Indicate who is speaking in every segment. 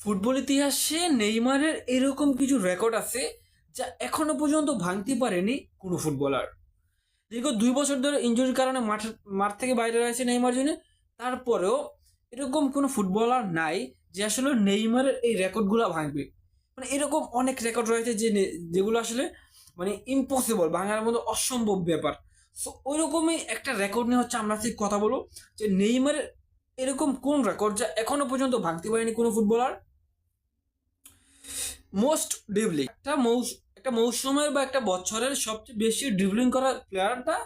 Speaker 1: Football ইতিহাসে নেইমারের এরকম কিছু রেকর্ড আছে যা এখনও পর্যন্ত ভাঙতে পারেনি কোনো ফুটবলার। দীর্ঘ দুই বছর ধরে ইঞ্জুরির কারণে মাঠ মাঠ থেকে বাইরে রয়েছে নেইমার জন্য তারপরেও এরকম কোনো ফুটবলার নাই যে আসলে নেইমারের এই রেকর্ডগুলো ভাঙবে। মানে এরকম অনেক রেকর্ড রয়েছে যে যেগুলো আসলে মানে ইম্পসিবল ভাঙার মতো অসম্ভব ব্যাপার। সো ওইরকমই একটা রেকর্ড নিয়ে হচ্ছে আমরা আজকে কথা বলব যে নেইমারের এরকম কোন রেকর্ড যা এখনও পর্যন্ত ভাঙতে পারেনি কোনো ফুটবলার? মোস্ট ড্রিবলিং একটা মৌস, একটা মৌসুমের বা একটা বছরের সবচেয়ে বেশি ড্রিবলিং করা প্লেয়ারটা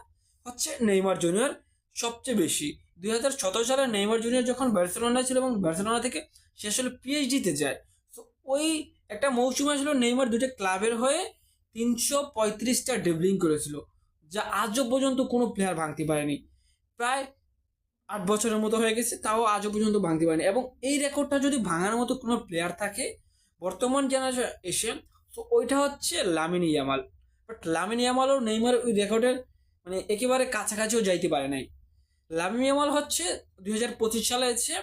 Speaker 1: হচ্ছে নেইমার জুনিয়র সবচেয়ে বেশি। দুই হাজার সতেরো সালে নেইমার জুনিয়র যখন বার্সেলোনায় ছিল এবং বার্সেলোনা থেকে সে আসলে পিএইচডিতে যায়। তো ওই একটা মৌসুমে আসলে নেইমার দুটো ক্লাবের হয়ে তিনশো পঁয়ত্রিশটা ড্রিবলিং করেছিল, যা আজও পর্যন্ত কোনো প্লেয়ার ভাঙতে পারেনি। প্রায় আট বছরের মতো হয়ে গেছে, তাও আজও পর্যন্ত ভাঙতে পারেনি। এবং এই রেকর্ডটা যদি ভাঙার মতো কোনো প্লেয়ার থাকে বর্তমান জেনারেশন এসে তো ওইটা হচ্ছে লামিনী ইয়ামাল বাট লামিনী ইয়ামালও নেইমার ওই রেকর্ডের মানে একেবারে কাছাকাছিও যাইতে পারে নাই। লামিনী ইয়ামাল হচ্ছে দুই হাজার পঁচিশ সালে এসে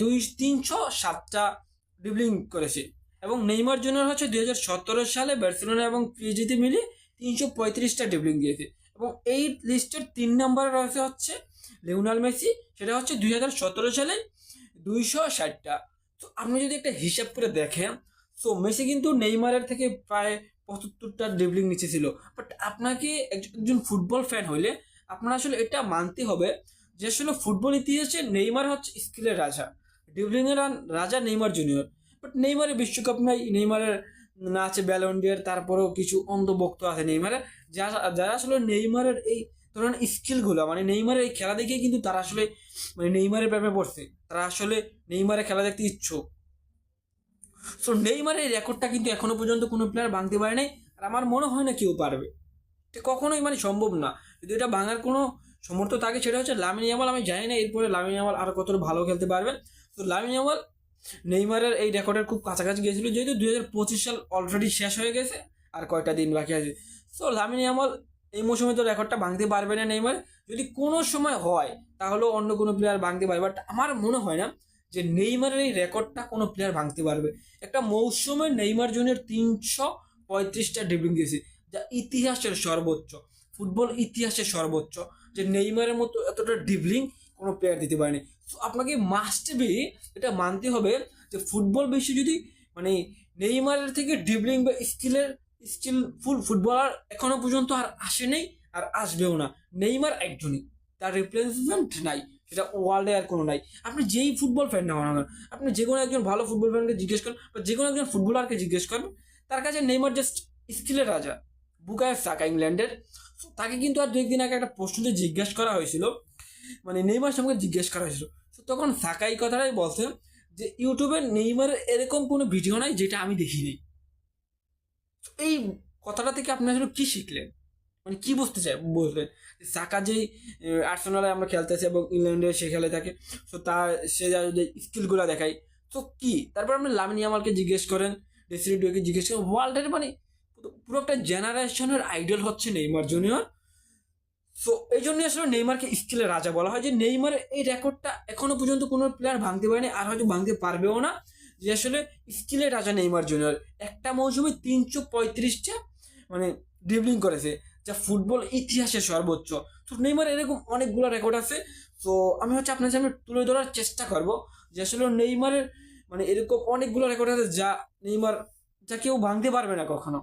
Speaker 1: দুই, তিনশো সাতটা ড্রিবলিং করেছে। এবং নেইমার জুনিয়র হচ্ছে দুই হাজার সতেরো সালে বার্সেলোনা এবং পিএইচডিতে মিলে তিনশো পঁয়ত্রিশটা ড্রিবলিং দিয়েছে। এবং এই লিস্টের তিন নম্বরে রয়েছে হচ্ছে লিওনাল মেসি সেটা হচ্ছে দুই হাজার সতেরো সালে দুইশো ষাটটা। তো আপনি যদি একটা হিসাব করে দেখেন সো মেসি কিন্তু নেইমারের থেকে প্রায় পঁচাত্তরটা ড্রিবলিং নিচে ছিল। বাট আপনাকে একজন ফুটবল ফ্যান হইলে আপনার আসলে এটা মানতে হবে যে আসলে ফুটবল ইতিহাসে নেইমার হচ্ছে স্কিলের রাজা। ড্রিবলিংয়ের রাজা নেইমার জুনিয়র বাট নেইমারের বিশ্বকাপ নাই, নেইমারের না আছে ব্যালন্ডিয়ার তারপরেও কিছু অন্ধভক্ত আছে নেইমারের, যারা যারা আসলে নেইমারের এই ধরুন স্কিলগুলো মানে নেইমারের এই খেলা দেখে কিন্তু তারা আসলে মানে নেইমারের প্রেমে পড়ছে। তারা আসলে নেইমারের খেলা দেখতে ইচ্ছুক। সো নেইমারের এই রেকর্ডটা কিন্তু এখনও পর্যন্ত কোনো প্লেয়ার ভাঙতে পারে নাই, আর আমার মনে হয় না কেউ পারবে। এটা কখনোই মানে সম্ভব না। যদি এটা ভাঙার কোনো সমর্থ থাকে, সেটা হচ্ছে লামিন ইয়ামাল। আমি জানি না এরপরে লামিন ইয়ামাল আরও কতটা ভালো খেলতে পারবে। তো লামিন ইয়ামাল নেইমারের এই রেকর্ডের খুব কাছাকাছি গিয়েছিল, যেহেতু দুই হাজার পঁচিশ সাল অলরেডি শেষ হয়ে গেছে, আর কয়টা দিন বাকি আছে। সো লামিন ইয়ামাল এই মৌসুমে তো রেকর্ডটা ভাঙতে পারবে না নেইমার। যদি কোনো সময় হয় তাহলেও অন্য কোনো প্লেয়ার ভাঙতে পারবে বাট আমার মনে হয় না যে নেইমারের এই রেকর্ডটা কোনো প্লেয়ার ভাঙতে পারবে। একটা মৌসুমে নেইমার জুনিয়র তিনশো পঁয়ত্রিশটা ড্রিবলিং দিয়েছে, যা ইতিহাসের সর্বোচ্চ, ফুটবল ইতিহাসের সর্বোচ্চ, যে নেইমারের মতো এতটা ড্রিবলিং কোনো প্লেয়ার দিতে পারেনি। তো আপনাকে মাস্ট বি এটা মানতে হবে যে ফুটবল বেশি যদি মানে নেইমারের থেকে ড্রিবলিং বা স্কিলের স্কিল ফুল ফুটবলার এখনও পর্যন্ত আর আসেনি আর আসবেও না। নেইমার একজনই। তার রিপ্লেসমেন্ট নাই। সেটা ওয়ার্ল্ডে আর কোনো নাই। আপনি যেই ফুটবল ফ্যান না হন, আপনি যে কোনো একজন ভালো ফুটবল ফ্যানকে জিজ্ঞেস করেন বা যে কোনো একজন ফুটবলারকে জিজ্ঞেস করেন, তার কাছে নেইমার জাস্ট স্কিলের রাজা বুকায় সাকা ইংল্যান্ডের। তাকে কিন্তু আর দু একদিন আগে একটা প্রশ্নতে জিজ্ঞেস করা হয়েছিল। মানে নেইমার সঙ্গে জিজ্ঞেস করা হয়েছিল। তখন সাকাই কথাটাই বলছেন যে, ইউটিউবে নেইমারের এরকম কোনো ভিডিও নাই যেটা আমি দেখিনি। এই কথাটা থেকে আপনি আসলে কি শিখলেন? মানে কি বুঝতে চাই, বুঝলেন? সাকা যেই আর্সেনালে আমরা খেলতেছে এবং ইংল্যান্ডে সে খেলে থাকে, তো তার, সে যা স্কিলগুলো দেখায়, তো কি? তারপর আপনি লামিনী আমালকে জিজ্ঞেস করেন ডেসিডিওকে জিজ্ঞেস করেন, ওয়ার্ল্ডের মানে পুরো- একটা জেনারেশনের আইডল হচ্ছে নেইমার জুনিয়র। সো এই জন্যই আসলে নেইমারকে স্কিলের রাজা বলা হয় যে নেইমারের এই রেকর্ডটা এখনও পর্যন্ত কোনো প্লেয়ার ভাঙতে পারেনি, আর হয়তো ভাঙতে পারবেও না। যে আসলে স্কিলের রাজা নেইমার জুনিয়র একটা মৌসুমে তিনশো পঁয়ত্রিশটা মানে ড্রিবলিং করেছে, যা ফুটবল ইতিহাসের সর্বোচ্চ। তো নেইমার এরকম অনেকগুলো রেকর্ড আছে। তো আমি হচ্ছে আপনার সামনে তুলে ধরার চেষ্টা করব যে আসলে নেইমারের মানে এরকম অনেকগুলো রেকর্ড আছে যা নেইমার, যা কেউ ভাঙতে পারবে না কখনো।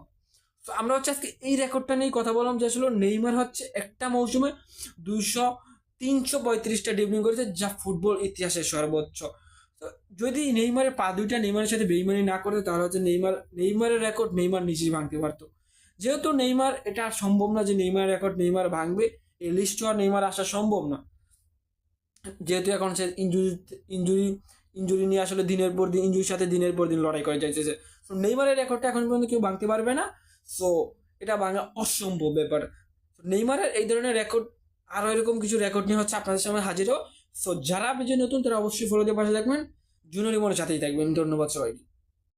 Speaker 1: তো আমরা হচ্ছে আজকে এই রেকর্ডটা নিয়েই কথা বললাম যে আসলে নেইমার হচ্ছে একটা মৌসুমে দুইশো, তিনশো পঁয়ত্রিশটা ড্রিবলিং করেছে যা ফুটবল ইতিহাসের সর্বোচ্চ। তো যদি নেইমারের পা দুইটা নেইমারের সাথে বেইমানি না করে, তাহলে হচ্ছে নেইমার, নেইমারের রেকর্ড নেইমার নিজেই ভাঙতে পারতো। যেহেতু নেইমার, এটা আর সম্ভব না যে নেইমার রেকর্ড নেইমার ভাঙবে, এই লিস্ট আর নেইমার আসা সম্ভব না। যেহেতু এখন সে ইঞ্জুরি ইঞ্জুরি ইঞ্জুরি নিয়ে আসলে দিনের পর দিন ইঞ্জুরির সাথে দিনের পর দিন লড়াই করে যাইতেছে। তো নেইমারের রেকর্ডটা এখন পর্যন্ত কেউ ভাঙতে পারবে না। সো এটা ভাঙা অসম্ভব ব্যাপার। নেইমারের এই ধরনের রেকর্ড আরও এরকম কিছু রেকর্ড নিয়ে হচ্ছে আপনাদের সামনে হাজির সো যারা যে নতুন, তারা অবশ্যই ফলো দিয়ে পাশে থাকবেন। জুনিয়র মনে সাথেই থাকবেন। ধন্যবাদ সবাইকে।